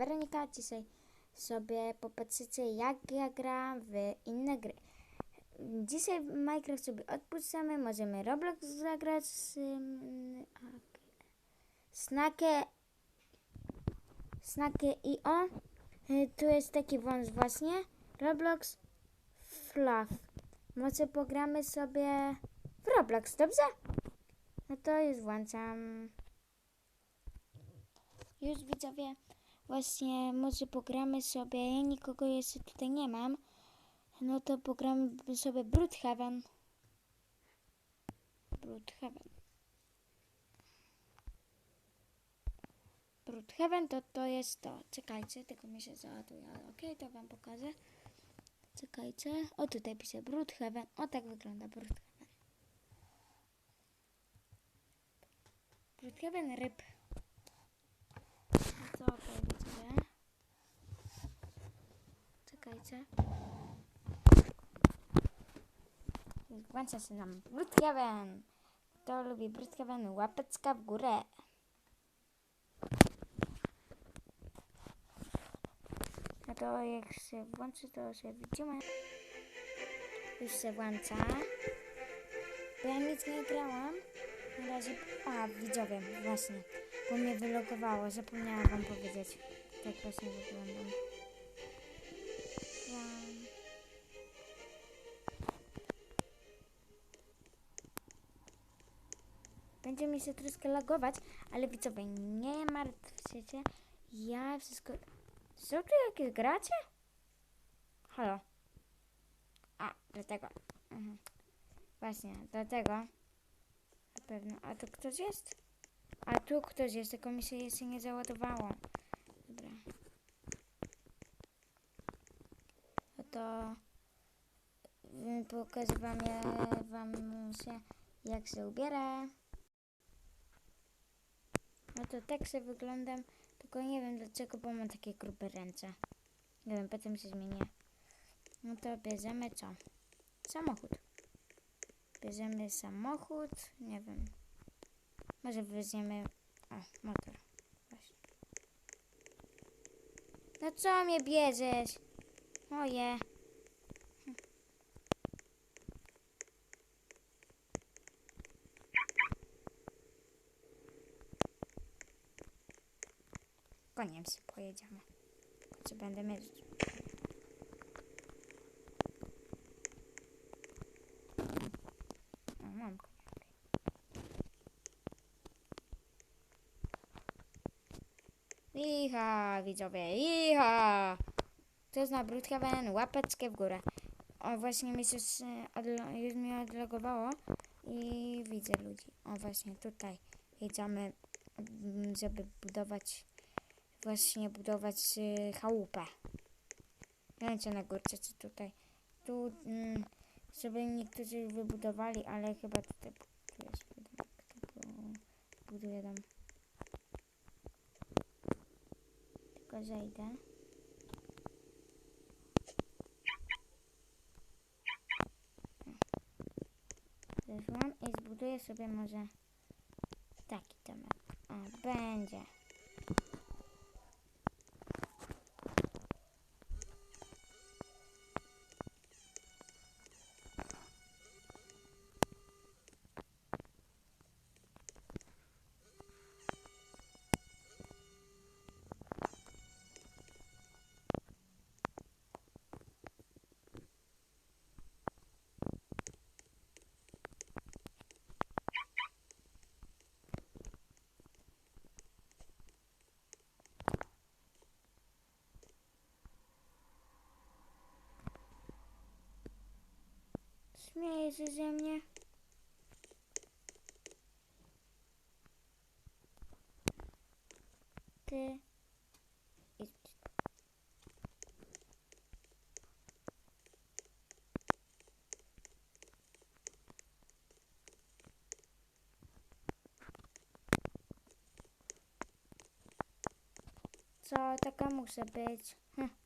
Weronika. Dzisiaj sobie popatrzycie jak ja gram w inne gry. Dzisiaj Minecraft sobie odpuszczamy, możemy Roblox zagrać z um, Snake Snake i o. Y, Tu jest taki wąs właśnie. Roblox Fluff. Może pogramy sobie w Roblox, dobrze? No to już włączam. Już widzowie, właśnie może pogramy sobie, ja nikogo jeszcze tutaj nie mam, no to pogramy sobie Broodhaven. Broodhaven. Broodhaven to to jest to. Czekajcie, tylko mi się załaduje, ale okej, to wam pokażę. Czekajcie, o tutaj pisze Broodhaven, o tak wygląda Broodhaven. Broodhaven ryb. Co to widzicie? Czekajcie. Włącza się nam Broodhaven. Kto lubi Broodhaven, łapeczka w górę. No to jak się włączy, to się widzimy. Już się włącza. Bo ja nic nie grałam. Na razie... A, widzowie, właśnie. Bo mnie wylogowało, zapomniałam wam powiedzieć. Tak właśnie wyglądam. Będzie mi się troszkę lagować, ale widzowie, nie martwcie się. Ja wszystko... Co tu jakieś gracie? Halo. A, dlatego. Mhm. Właśnie, dlatego. Na pewno. A tu ktoś jest? A tu ktoś jest, tylko mi się jeszcze nie załadowało. Dobra. No to pokażę wam, ja, wam się, jak się ubiera. No to tak się wyglądam, tylko nie wiem dlaczego, bo mam takie grube ręce. Nie wiem, potem się zmienię. No to bierzemy co? Samochód. Bierzemy samochód, nie wiem. Może weźmiemy... O, motor. Właśnie. No co mnie bierzesz? Moje. Koniem się pojedziemy. Co będę mierzyć? O, mam. Iha, widzowie, iha! To jest na Broodhaven, łapeczkę w górę. O, właśnie mi odlo- już mi odlogowało i widzę ludzi. O, właśnie tutaj jedziemy, żeby budować, właśnie budować y, chałupę. Co na górce, czy tutaj. Tu, mm, żeby niektórzy wybudowali, ale chyba tutaj tu jest budynek, kto bu- buduje dom. Tylko zejdę. Zeszłam i zbuduję sobie może taki domek. O, będzie. Śmieje się ze mnie. Ty. Co, taka muszę być. Hm.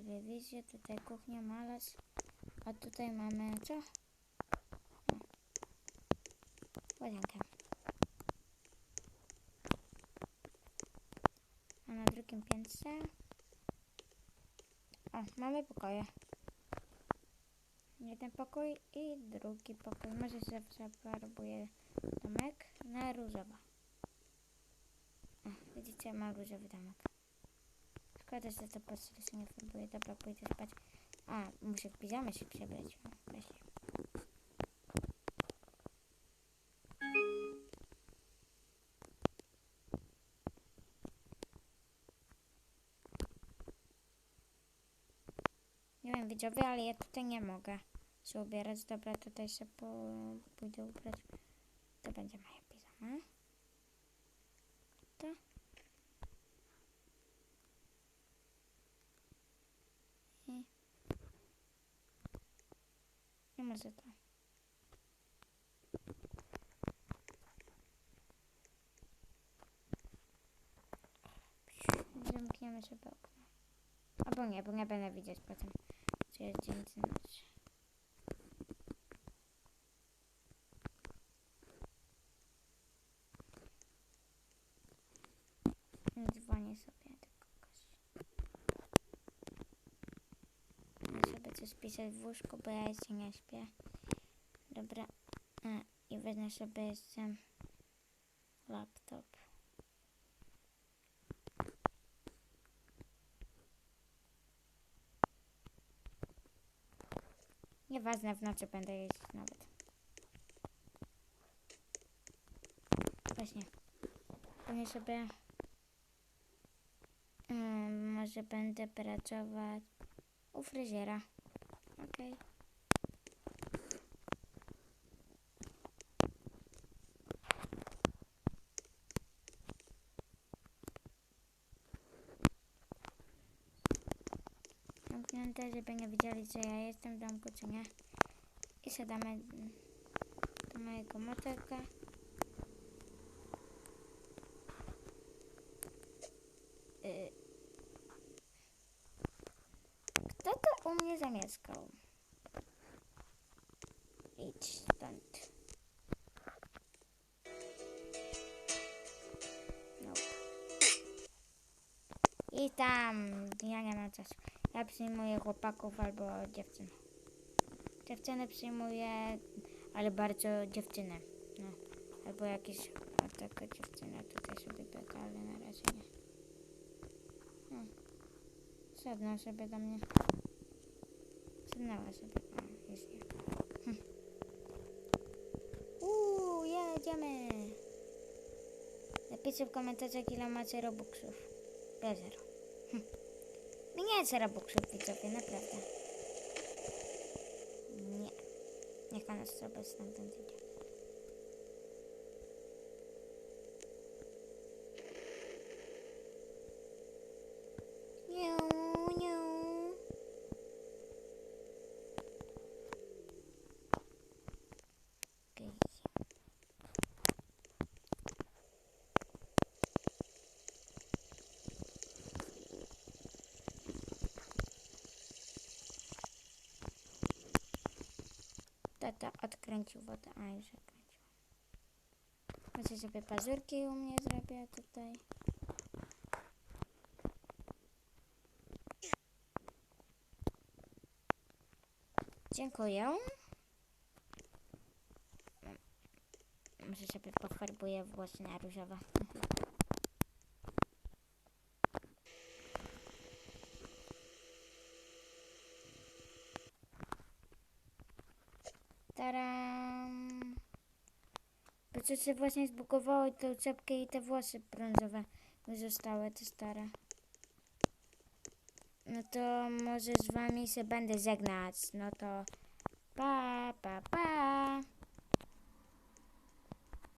Telewizję, tutaj kuchnia, malarz. A tutaj mamy co? Łazienkę. A na drugim piętrze... O, mamy pokoje. Jeden pokój i drugi pokój. Może się zafarbuję domek na różowo. O, widzicie, ma różowy domek. Szkoda, że to się nie farbuje. Dobra, pójdę spać. A, muszę w piżamę się przebrać. Właśnie. Nie wiem, widzowie, ale ja tutaj nie mogę się ubierać. Dobra, tutaj się po, pójdę ubrać. To będzie moja piżama. To. I... I może to. Zamkniemy sobie okno. Albo nie, bo nie będę widzieć potem, czy jest dzień czy noc. Dzwonię sobie do kogoś. Będę sobie coś pisać w łóżku, bo ja jeszcze nie śpię. Dobra. A, i wezmę sobie jeszcze laptop. Nieważne, w nocy będę jeździć nawet. Właśnie. Pewnie sobie... Mm, może będę pracować u fryzjera. Okej. Zamknięte, żeby nie widzieli, że ja jestem w domku, czy nie. I siadamy do mojego motylka. Y, Kto zamieszkał? Idź stąd. Nope. I tam, ja nie mam czasu. Ja przyjmuję chłopaków albo dziewczyn. Dziewczyny przyjmuję, ale bardzo dziewczyny. No. Albo jakieś o, taka dziewczyna tutaj sobie biega, ale na razie nie. No. Siadną sobie do mnie. Siadnęła sobie. O, już nie. Hm. Uuu, jedziemy. Napiszcie w komentarzach ile macie robuxów. Ja zero. Hm. No nie jest robuxów widzowie, naprawdę. Nie. Niech ona sobie stamtąd idzie. Tata odkręcił wodę. A, już odkręcił. Może sobie pazurki u mnie zrobię tutaj. Dziękuję. Może sobie pofarbuję włosy na różowo. Co się właśnie zbugowało tą czapkę i te włosy brązowe mi zostały, te stare. No to może z wami się będę żegnać. No to pa!